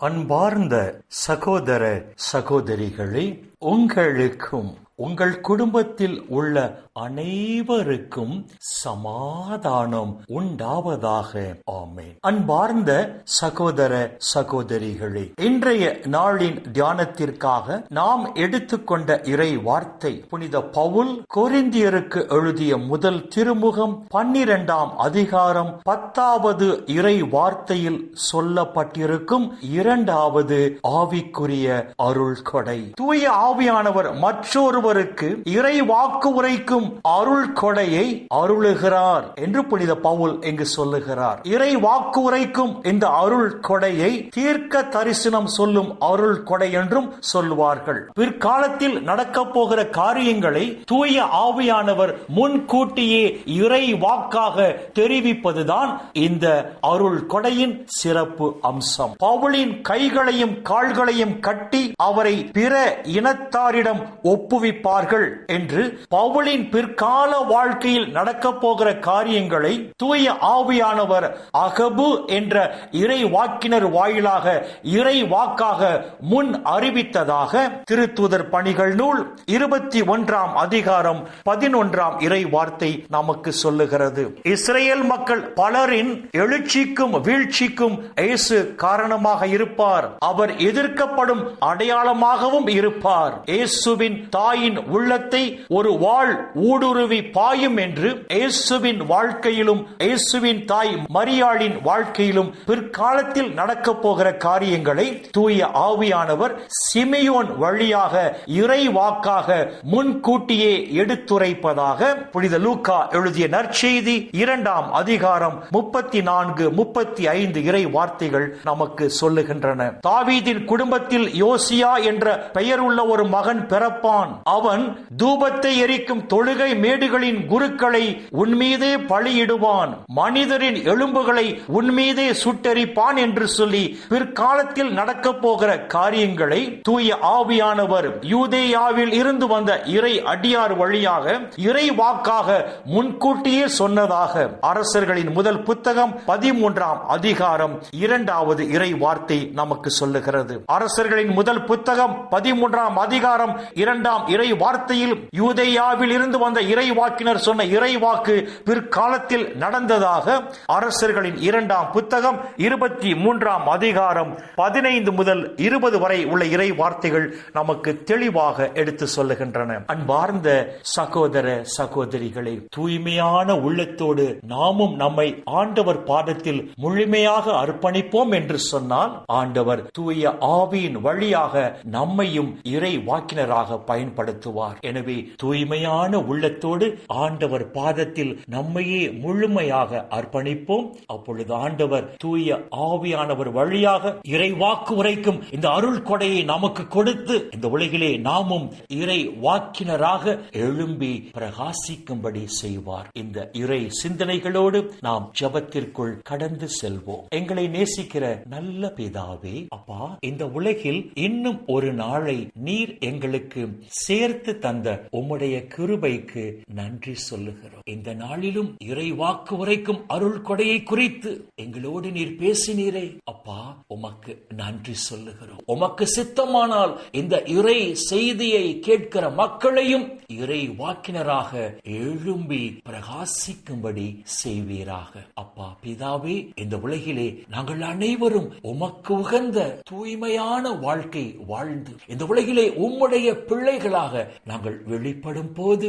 அன்பார்ந்த சகோதர சகோதரிகளே உங்களுக்கும் உங்கள் குடும்பத்தில் உள்ள அனைவருக்கும் சமாதானம் உண்டாவதாக. ஆமேன். அன்பார்ந்த சகோதர சகோதரிகளே இன்றைய நாளின் தியானத்திற்காக நாம் எடுத்துக்கொண்ட இறை வார்த்தை புனித பவுல் கொரிந்தியருக்கு எழுதிய முதல் திருமுகம் பன்னிரெண்டாம் அதிகாரம் பத்தாவது இறை வார்த்தையில் சொல்லப்பட்டிருக்கும் இரண்டாவது ஆவிக்குரிய அருள் கொடை தூய ஆவியானவர் மற்றொரு மற்றொருவருக்கு இறை வாக்கு உரைக்கும் அருள் கொடையை அருளுகிறார் என்று புனித பவுல் இங்கு சொல்லுகிறார். இறை வாக்கு உரைக்கும் இந்த அருள் கொடையை தீர்க்க தரிசனம் சொல்லும் அருள் கொடை என்றும் சொல்லுவார்கள். பிற்காலத்தில் நடக்க போகிற காரியங்களை தூய ஆவியானவர் முன்கூட்டியே இறை வாக்காக தெரிவிப்பதுதான் இந்த அருள் கொடையின் சிறப்பு அம்சம். பவுலின் கைகளையும் கால்களையும் கட்டி அவரை பிற இனத்தாரிடம் ஒப்புவி ஒப்புவிப்பார்கள் என்று பவுலின் பிற்கால வாழ்க்கையில் நடக்க போகிற காரியங்களை தூய ஆவியானவர் அகபு என்ற இறை வாக்கினர் வாயிலாக இறை வாக்காக முன் அறிவித்ததாக திருத்துதர் பணிகள் நூல் இருபத்தி ஒன்றாம் அதிகாரம் பதினொன்றாம் இறை வார்த்தை நமக்கு சொல்லுகிறது. இஸ்ரேல் மக்கள் பலரின் எழுச்சிக்கும் வீழ்ச்சிக்கும் இயேசு காரணமாக இருப்பார். அவர் எதிர்க்கப்படும் அடையாளமாகவும் இருப்பார். இயேசுவின் தாயின் உள்ளத்தை ஒரு வாழ் ஊடுருவி பாயும் என்று இயேசுவின் வாழ்க்கையிலும் இயேசுவின் தாய் மரியாளின் வாழ்க்கையிலும் பிற்காலத்தில் நடக்க போகிற காரியங்களை தூய ஆவியானவர் சிமையோன் வழியாக இறை வாக்காக முன்கூட்டியே எடுத்துரைப்பதாக புனித லூக்கா எழுதிய நற்செய்தி இரண்டாம் அதிகாரம் முப்பத்தி நான்கு முப்பத்தி ஐந்து இறை வார்த்தைகள் நமக்கு சொல்லுகின்றன. தாவீதின் குடும்பத்தில் யோசியா என்ற பெயர் உள்ள ஒரு மகன் பிறப்பான். அவன் தூபத்தை எரிக்கும் தொழுகை மேடுகளின் குருக்களை உன்மீதே பழியிடுவான். மனிதரின் எலும்புகளை உன்மீதே சுட்டெரிப்பான் என்று சொல்லி பிற்காலத்தில் நடக்க போகிற காரியங்களை தூய ஆவியானவர் யூதேயாவில் இருந்து வந்த இறை அடியார் வழியாக இறை வாக்காக முன்கூட்டியே சொன்னதாக அரசர்களின் முதல் புத்தகம் பதிமூன்றாம் அதிகாரம் இரண்டாவது இறை வார்த்தை நமக்கு சொல்லுகிறது. அரசர்களின் முதல் புத்தகம் பதிமூன்றாம் அதிகாரம் இரண்டாம் இறை இறை வார்த்தையில் யூதேயாவில் இருந்து வந்த இறை வாக்கினர் சொன்ன இறை வாக்கு பிற்காலத்தில் நடந்ததாக அரசர்களின் இரண்டாம் புத்தகம் இருபத்தி மூன்றாம் அதிகாரம் பதினைந்து முதல் இருபது வரை உள்ள இறை வார்த்தைகள் நமக்கு தெளிவாக எடுத்து சொல்லுகின்றன. அன்பார்ந்த சகோதர சகோதரிகளை தூய்மையான உள்ளத்தோடு நாமும் நம்மை ஆண்டவர் பாதத்தில் முழுமையாக அர்ப்பணிப்போம் என்று சொன்னால் ஆண்டவர் தூய ஆவியின் வழியாக நம்மையும் இறை வாக்கினராக பயன்படுத்த பயன்படுத்துவார் எனவே தூய்மையான உள்ளத்தோடு ஆண்டவர் பாதத்தில் நம்மையே முழுமையாக அர்ப்பணிப்போம். அப்பொழுது ஆண்டவர் தூய ஆவியானவர் வழியாக இறை வாக்கு உரைக்கும் இந்த அருள் கொடையை நமக்கு கொடுத்து இந்த உலகிலே நாமும் இறை வாக்கினராக எழும்பி பிரகாசிக்கும்படி செய்வார். இந்த இறை சிந்தனைகளோடு நாம் ஜபத்திற்குள் கடந்து செல்வோம். எங்களை நேசிக்கிற நல்ல பிதாவே அப்பா இந்த உலகில் இன்னும் ஒரு நாளை நீர் எங்களுக்கு சேர்த்து தந்த உம்முடைய கிருபைக்கு நன்றி சொல்லுகிறோம். இந்த நாளிலும் இறை வாக்கு உரைக்கும் அருள் கொடையை குறித்து எங்களோடு நீர் பேசினீரே. அப்பா உமக்கு நன்றி சொல்லுகிறோம். உமக்கு சித்தமானால் இந்த இறை செய்தியை கேட்கிற மக்களையும் இறை வாக்கினராக எழும்பி பிரகாசிக்கும்படி செய்வீராக. அப்பா பிதாவே இந்த உலகிலே நாங்கள் அனைவரும் உமக்கு உகந்த தூய்மையான வாழ்க்கை வாழ்ந்து இந்த உலகிலே உம்முடைய பிள்ளைகளாக நாங்கள் வெளிப்படும் போது